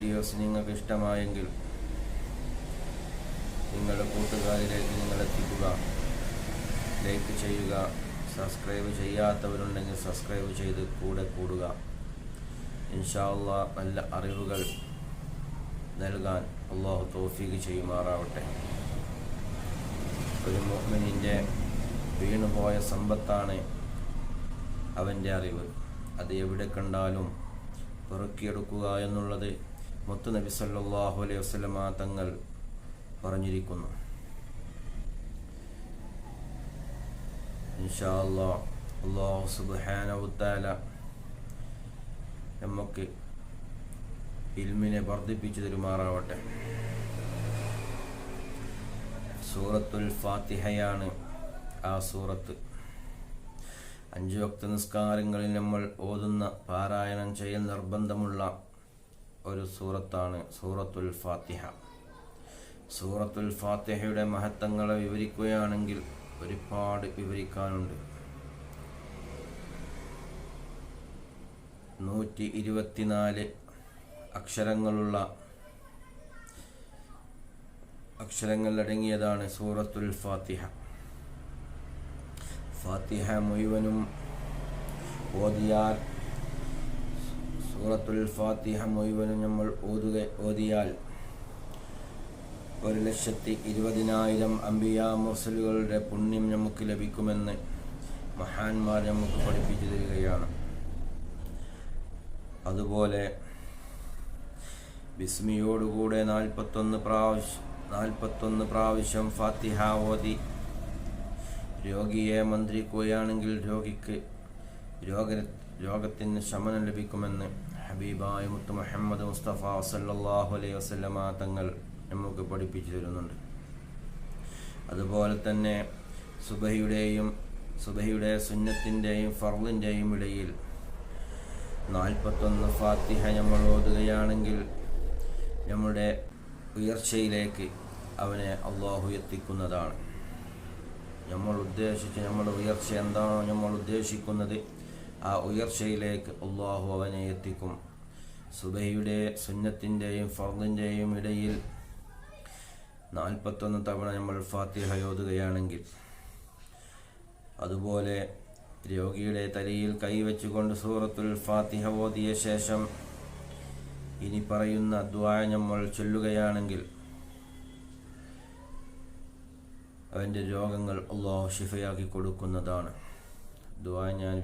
Videos നിങ്ങൾക്ക് ഇഷ്ടമായെങ്കിൽ നിങ്ങളുടെ കൂട്ടുകാരിലേക്ക് നിങ്ങൾ എത്തിക്കുക. ലൈക്ക് ചെയ്യുക. സബ്സ്ക്രൈബ് ചെയ്യാത്തവരുണ്ടെങ്കിൽ സബ്സ്ക്രൈബ് ചെയ്ത് കൂടെ കൂടുക. ഇൻഷാല്ല നല്ല അറിവുകൾ നൽകാൻ അള്ളാഹു തോഫീക്ക് ചെയ്യുമാറാവട്ടെ. ഒരു മോഹ്മിനിന്റെ വീണുപോയ സമ്പത്താണ് അവന്റെ അറിവ്. അത് എവിടെ കണ്ടാലും പെറുക്കിയെടുക്കുക എന്നുള്ളത് മുത്തു നബി സല്ലല്ലാഹു അലൈഹി വസ്ലമ തങ്ങൾ പറഞ്ഞിരിക്കുന്നു. ഇൻഷാ അള്ളാഹ് അള്ളാഹു നമുക്ക് ഇൽമിനെ വർദ്ധിപ്പിച്ചു തരുമാറാവട്ടെ. സൂറത്തുൽ ഫാത്തിഹയാണ് ആ സൂറത്ത്. അഞ്ചു വക്ത നിസ്കാരങ്ങളിൽ നമ്മൾ ഓതുന്ന പാരായണം ചെയ്യൽ നിർബന്ധമുള്ള ഒരു സൂറത്താണ് സൂറത്തുൽ ഫാത്തിഹ. സൂറത്തുൽ ഫാത്തിഹയുടെ മഹത്വങ്ങളെ വിവരിക്കുകയാണെങ്കിൽ ഒരുപാട് വിവരിക്കാനുണ്ട്. നൂറ്റി ഇരുപത്തിനാല് അക്ഷരങ്ങളുള്ള അക്ഷരങ്ങൾ അടങ്ങിയതാണ് സൂറത്തുൽ ഫാത്തിഹ. ഫാത്തിഹ മുഴുവനും ഓതിയാൽ സൂറത്തുൽ ഫാത്തിഹ മുഴുവനും നമ്മൾ ഓതുക ഓതിയാൽ ഒരു ലക്ഷത്തി ഇരുപതിനായിരം അംബിയ മുർസലുകളുടെ പുണ്യം നമുക്ക് ലഭിക്കുമെന്ന് മഹാന്മാർ നമുക്ക് പഠിപ്പിച്ചു തരികയാണ്. അതുപോലെ ബിസ്മിയോടുകൂടെ നാൽപ്പത്തൊന്ന് പ്രാവശ്യം നാൽപ്പത്തൊന്ന് പ്രാവശ്യം ഫാത്തിഹ ഓതി. രോഗിയെ മന്ത്രിക്കുകയാണെങ്കിൽ രോഗിക്ക് രോഗ രോഗത്തിന് ശമനം ലഭിക്കുമെന്ന് ഹബീബായ മുത്ത് മുഹമ്മദ് മുസ്തഫ സല്ലാഹു അലൈഹി വസ്ലമ തങ്ങൾ നമുക്ക് പഠിപ്പിച്ചു തരുന്നുണ്ട്. അതുപോലെ തന്നെ സുബഹിയുടെയും സുബഹിയുടെ സുന്നത്തിന്റെയും ഫർളിന്റെയും ഇടയിൽ നാൽപ്പത്തൊന്ന് ഫാത്തിഹ നമ്മൾ ഓതുകയാണെങ്കിൽ നമ്മുടെ ഉയർച്ചയിലേക്ക് അവനെ അള്ളാഹു എത്തിക്കുന്നതാണ്. നമ്മൾ ഉദ്ദേശിച്ച് നമ്മുടെ ഉയർച്ച എന്താണോ? നമ്മൾ ഉദ്ദേശിക്കുന്നത് ആ ഉയർച്ചയിലേക്ക് അള്ളാഹു അവനെ എത്തിക്കും. സുബൈയുടെ സുന്നത്തിന്റെയും ഫർദിന്റെയും ഇടയിൽ നാൽപ്പത്തൊന്ന് തവണ നമ്മൾ ഫാത്തിഹ ഓതുകയാണെങ്കിൽ അതുപോലെ രോഗിയുടെ തലയിൽ കൈവച്ചുകൊണ്ട് സൂറത്തുൽ ഫാത്തിഹ ഓതിയ ശേഷം ഇനി പറയുന്ന അദ്വായ നമ്മൾ ചൊല്ലുകയാണെങ്കിൽ അവന്റെ രോഗങ്ങൾ അള്ളാഹു ഷിഫയാക്കി കൊടുക്കുന്നതാണ്. ദ്വാ ഞാൻ